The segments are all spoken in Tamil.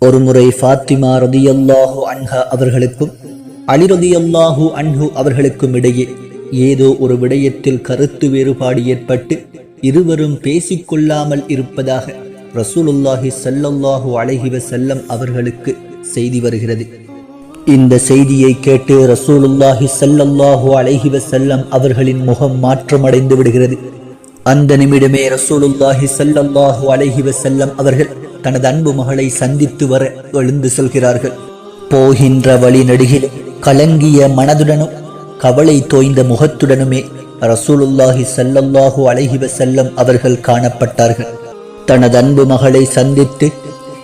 ஒருமுறை ஃபாத்திமா ரதியல்லாஹு அன்ஹா அவர்களுக்கும் அலி ரதியல்லாஹு அன்ஹு அவர்களுக்கும் இடையே ஏதோ ஒரு விடயத்தில் கருத்து வேறுபாடு ஏற்பட்டு இருவரும் பேசிக்கொள்ளாமல் இருப்பதாக ரசூலுல்லாஹி ஸல்லல்லாஹு அலைஹி வஸல்லம் அவர்களுக்கு செய்தி வருகிறது. இந்த செய்தியை கேட்டு ரசூலுல்லாஹி சல்லல்லாஹு அலைஹி செல்லம் அவர்களின் முகம் மாற்றமடைந்து விடுகிறது. அந்த நிமிடமே ரசூலுல்லாஹி சல்லல்லாஹு அலைஹி செல்லம் அவர்கள் தனது அன்பு மகளை சந்தித்து வர எழுந்து செல்கிறார்கள். போகின்ற வழி நடுகில் கலங்கிய மனதுடனும் கவலை தோய்ந்த முகத்துடனுமே ரசூலுல்லாஹி சல்லல்லாஹு அலைஹி செல்லம் அவர்கள் காணப்பட்டார்கள். தனது அன்பு மகளை சந்தித்து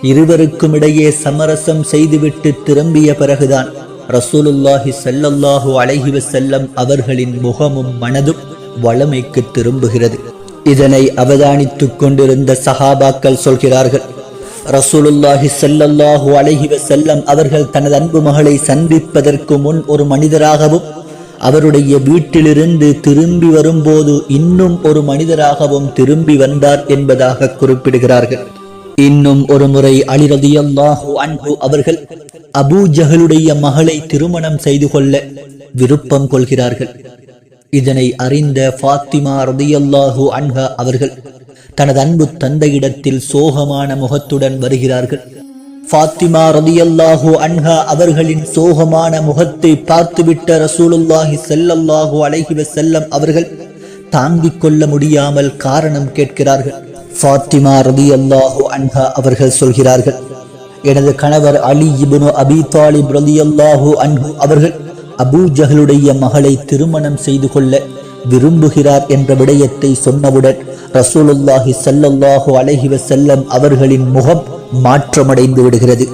இருவருக்கும் இடையே சமரசம் செய்துவிட்டு திரும்பிய பிறகுதான் ரசூலுல்லாஹி செல்லல்லாஹு அலைஹி செல்லம் அவர்களின் முகமும் மனதும் வளமைக்கு திரும்புகிறது. இதனை அவதானித்துக் கொண்டிருந்த சஹாபாக்கள் சொல்கிறார்கள் ரசூலுல்லாஹி செல்லல்லாஹு அலைஹி செல்லம் அவர்கள் தனது அன்பு மகளை சந்திப்பதற்கு முன் ஒரு மனிதராகவும் அவருடைய வீட்டிலிருந்து திரும்பி வரும்போது இன்னும் ஒரு மனிதராகவும் திரும்பி வந்தார் என்பதாக குறிப்பிடுகிறார்கள். இன்னும் ஒரு முறை அலிரதியல்லாஹு அன்ஹு அவர்கள் அபூ ஜஹலுடைய மகளை திருமணம் செய்து கொள்ள விருப்பம் கொள்கிறார்கள். இதனை அறிந்த ஃபாத்திமா ரதியல்லாஹு அன்ஹா அவர்கள் தனது அன்பு தந்தையிடத்தில் சோகமான முகத்துடன் வருகிறார்கள். ஃபாத்திமா ரதியல்லாஹு அன்ஹா அவர்களின் சோகமான முகத்தை பார்த்துவிட்ட ரசூலுல்லாஹி செல்லல்லாஹு அலைஹி செல்லம் அவர்கள் தாங்கிக் கொள்ள முடியாமல் காரணம் கேட்கிறார்கள். ஃபாத்திமா ரதியல்லாஹு அன்ஹா அவர்கள் சொல்கிறார்கள் எனது கணவர் அலி இபுனு அபி தாலிப் ரலியல்லாஹு அன்ஹு அவர்கள் அபு ஜஹலுடைய மகளை திருமணம் செய்து கொள்ள விரும்புகிறார் என்ற விடயத்தை சொன்னவுடன் ரசூலுல்லாஹி சல்லல்லாஹு அலைஹி செல்லம் அவர்களின் முகம் மாற்றமடைந்து விடுகிறது.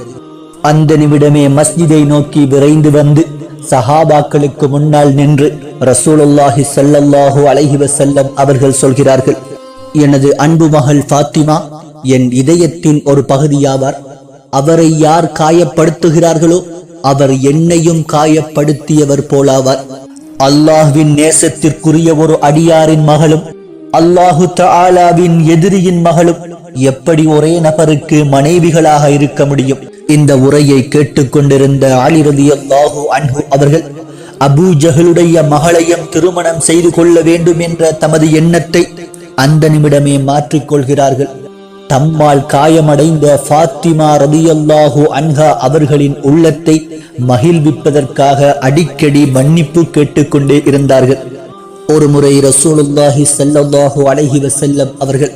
அந்த நிமிடமே மஸ்ஜிதை நோக்கி விரைந்து வந்து சஹாபாக்களுக்கு முன்னால் நின்று ரசூலுல்லாஹி சல்லல்லாஹு அலைஹி செல்லம் அவர்கள் சொல்கிறார்கள் எனது அன்பு மகள் ஃபாத்திமா என் இதயத்தின் ஒரு பகுதியாவார். அவரை யார் காயப்படுத்துகிறார்களோ அவர் என்னையும் காயப்படுத்தியவர் போலாவார். அல்லாஹ்வின் நேசத்திற்குரிய ஒரு அடியாரின் மகளும் அல்லாஹு தாலாவின் எதிரியின் மகளும் எப்படி ஒரே நபருக்கு மனைவிகளாக இருக்க முடியும்? இந்த உரையை கேட்டுக்கொண்டிருந்த அலி அல்லாஹு அன்பு அவர்கள் அபு ஜஹலுடைய மகளையும் திருமணம் செய்து கொள்ள வேண்டும் என்ற தமது எண்ணத்தை அந்த நிமிடமே மாற்றிக்கொள்கிறார்கள். தம்மால் காயமடைந்த ஃபாத்திமா ரதியல்லாஹு அன்ஹா அவர்களின் உள்ளத்தை மகிழ்விப்பதற்காக அடிக்கடி மன்னிப்பு கேட்டுக்கொண்டே இருந்தார்கள். ஒரு முறை ரசூலுல்லாஹி ஸல்லல்லாஹு அலைஹி வசல்லம் அவர்கள்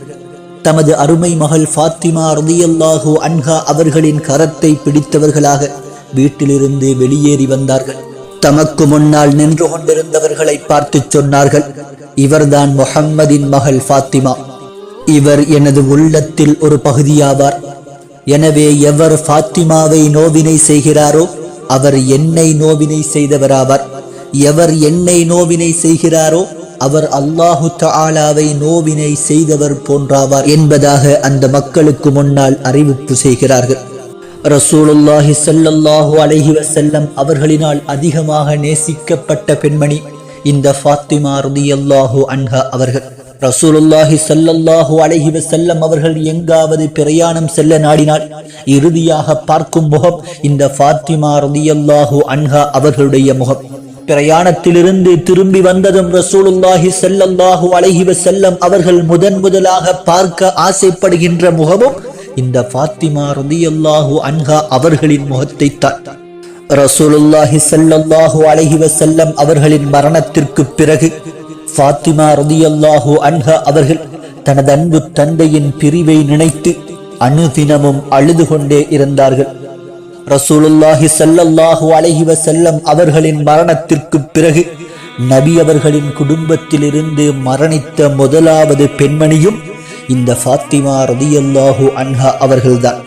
தமது அருமை மகள் ஃபாத்திமா ரதியல்லாஹு அன்ஹா அவர்களின் கரத்தை பிடித்தவர்களாக வீட்டிலிருந்து வெளியேறி வந்தார்கள். தமக்கு முன்னால் நின்று கொண்டிருந்தவர்களை பார்த்து சொன்னார்கள் இவர்தான் முஹம்மதின் மகள் ஃபாத்திமா. இவர் எனது உள்ளத்தில் ஒரு பகுதியாவார். எனவே எவர் ஃபாத்திமாவை நோவினை செய்கிறாரோ அவர் என்னை நோவினை செய்தவராவார். எவர் என்னை நோவினை செய்கிறாரோ அவர் அல்லாஹு தாலாவை நோவினை செய்தவர் போன்றாவார் என்பதாக அந்த மக்களுக்கு முன்னால் அறிவிப்பு செய்கிறார்கள். ரசூலுல்லாஹி சல்லல்லாஹு அலஹி வசல்லம் அவர்களினால் அதிகமாக நேசிக்கப்பட்ட பெண்மணி இந்த ஃபாத்திமா ரலியல்லாஹு அன்ஹா அவர்கள். ரசூலுல்லாஹி சல்லல்லாஹு அலைஹி செல்லம் அவர்கள் எங்காவது பிரயாணம் செல்ல நாடினால் இறுதியாக பார்க்கும் முகம் இந்த ஃபாத்திமா ரலியல்லாஹு அன்ஹா அவர்களுடைய முகம். பிரயாணத்திலிருந்து திரும்பி வந்ததும் ரசூலுல்லாஹி செல்லல்லாஹு அலைஹி செல்லம் அவர்கள் முதன் முதலாக பார்க்க ஆசைப்படுகின்ற முகமும் இந்த ஃபாத்திமா ரலியல்லாஹு அன்ஹா அவர்களின் முகத்தை தான் ரசூலுல்லாஹி ஸல்லல்லாஹு அலஹி வசல்லம் அவர்களின் மரணத்திற்கு பிறகு ஃபாத்திமா ரலியல்லாஹு அன்ஹா அவர்கள் தனது அன்பு தந்தையின் பிரிவை நினைத்து அனுதினமும் அழுது கொண்டே இருந்தார்கள். ரசூலுல்லாஹி ஸல்லல்லாஹு அலஹி வசல்லம் அவர்களின் மரணத்திற்கு பிறகு நபி அவர்களின் குடும்பத்திலிருந்து மரணித்த முதலாவது பெண்மணியும் இந்த ஃபாத்திமா ரலியல்லாஹு அன்ஹா அவர்கள்தான்.